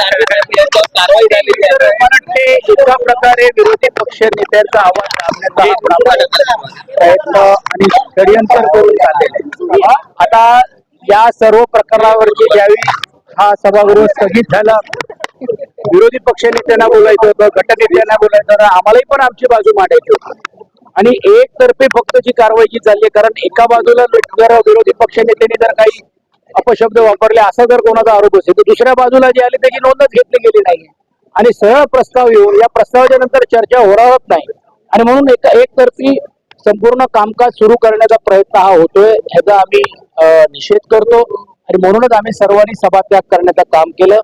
तर वाटते एका प्रकारे विरोधी पक्ष नेत्यांचा आवाज दाबण्याचा प्रयत्न आणि षडयंत्र करून चाललेले आता या सर्व प्रकरणावरती ज्यावेळी हा सभागृह स्थगित झाला विरोधी पक्ष नेत्यांना बोलायचं होतं गटनेत्यांना बोलायचं होतं आम्हालाही पण आमची बाजू मांडायची होती. आणि एकतर्फे फक्त जी कारवाई जी चालली कारण एका बाजूला जर विरोधी पक्ष नेत्यांनी जर काही अपशब्द वापरले असा जर कोणाचा आरोप असेल तर दुसऱ्या बाजूला जे आले त्याची नोंदच घेतली गेली नाही. आणि सरळ प्रस्ताव येऊन या प्रस्तावाच्या नंतर चर्चा होणारच नाही. आणि म्हणून एक एकतर्फी संपूर्ण कामकाज सुरू करण्याचा प्रयत्न हा होतोय ह्याचा आम्ही निषेध करतो. आणि म्हणूनच आम्ही सर्वांनी सभात्याग करण्याचं काम केलं.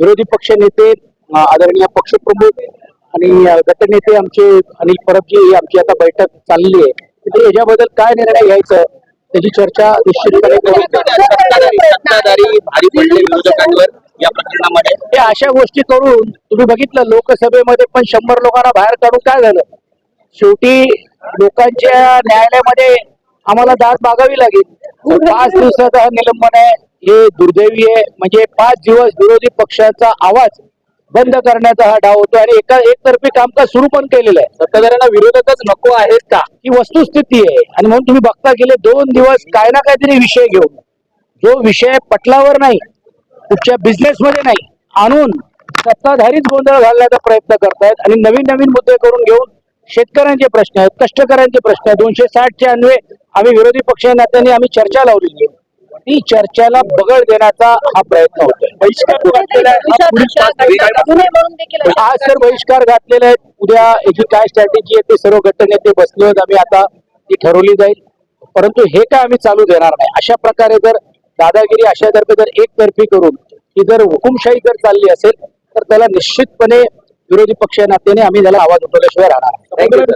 विरोधी पक्ष नेते आदरणीय पक्षप्रमुख आणि गटनेते आमचे आणि परबजी आमची आता बैठक चालली आहे. याच्याबद्दल काय निर्णय घ्यायचं त्याची चर्चा निश्चितपणे या प्रकरणामध्ये. हे अशा गोष्टी करून तुम्ही बघितलं लोकसभेमध्ये पण शंभर लोकांना बाहेर काढून काय झालं? शेवटी लोकांच्या न्यायालयामध्ये आम्हाला दाद मागावी लागेल. पाच दिवसाचा हा निलंबन आहे. हे दुर्दैवी आहे. म्हणजे पाच दिवस विरोधी पक्षाचा आवाज बंद करण्याचा हा डाव होतो आणि एका एकतर्फी कामकाज सुरू पण केलेलं आहे. सत्ताधाऱ्यांना विरोधकच नको आहेत का? ही वस्तुस्थिती आहे. आणि म्हणून तुम्ही बघता गेले दोन दिवस काय ना काहीतरी विषय घेऊन. जो विषय पटलावर नाही कुठच्या बिझनेस मध्ये नाही. आणून सत्ताधारीच गोंधळ घालण्याचा प्रयत्न करतायत आणि नवीन नवीन मुद्दे करून घेऊन शेतकऱ्यांचे प्रश्न आहेत कष्टकऱ्यांचे प्रश्न आहेत. दोनशे साठचे अन्वये आम्ही विरोधी पक्ष नेत्यांनी आम्ही चर्चा लावलेली आहे. ती चर्चेला बगळ देण्याचा हा प्रयत्न होतोय. बहिष्कार आज तर बहिष्कार घातलेले आहेत. उद्या याची काय स्ट्रॅटेजी आहे ते सर्व गटनेते बसले आहेत आम्ही आता ती ठरवली जाईल. परंतु हे काय आम्ही चालू देणार नाही. अशा प्रकारे जर दादागिरी अशा तर्फे जर एकतर्फी करून ही जर हुकुमशाही जर चालली असेल तर त्याला निश्चितपणे विरोधी पक्ष नात्याने आम्ही त्याला आवाज उठवल्याशिवाय राहणार नाही.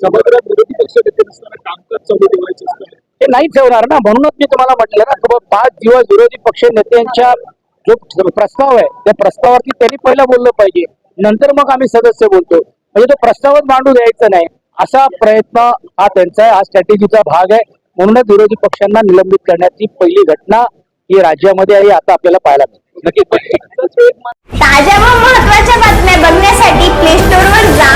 सभागृहात विरोधी पक्ष नेते नसताना कामकाज चालू ठेवायचं असतं? हे नाहीच होणार ना. म्हणूनच मी तुम्हाला म्हटलं ना पाच दिवस विरोधी पक्ष नेत्यांच्या जो प्रस्ताव आहे त्या प्रस्तावावरती त्यांनी पहिला बोललं पाहिजे. नंतर मग आम्ही सदस्य बोलतो. म्हणजे तो प्रस्तावच मांडू द्यायचा नाही. असा प्रयत्न हा त्यांचा आहे हा स्ट्रॅटेजीचा भाग आहे. म्हणूनच विरोधी पक्षांना निलंबित करण्याची पहिली घटना ही राज्यामध्ये आहे आता आपल्याला पाहायला मिळते. ताज्या व महत्त्वाच्या बातम्या बघण्यासाठी प्ले स्टोर वर जा.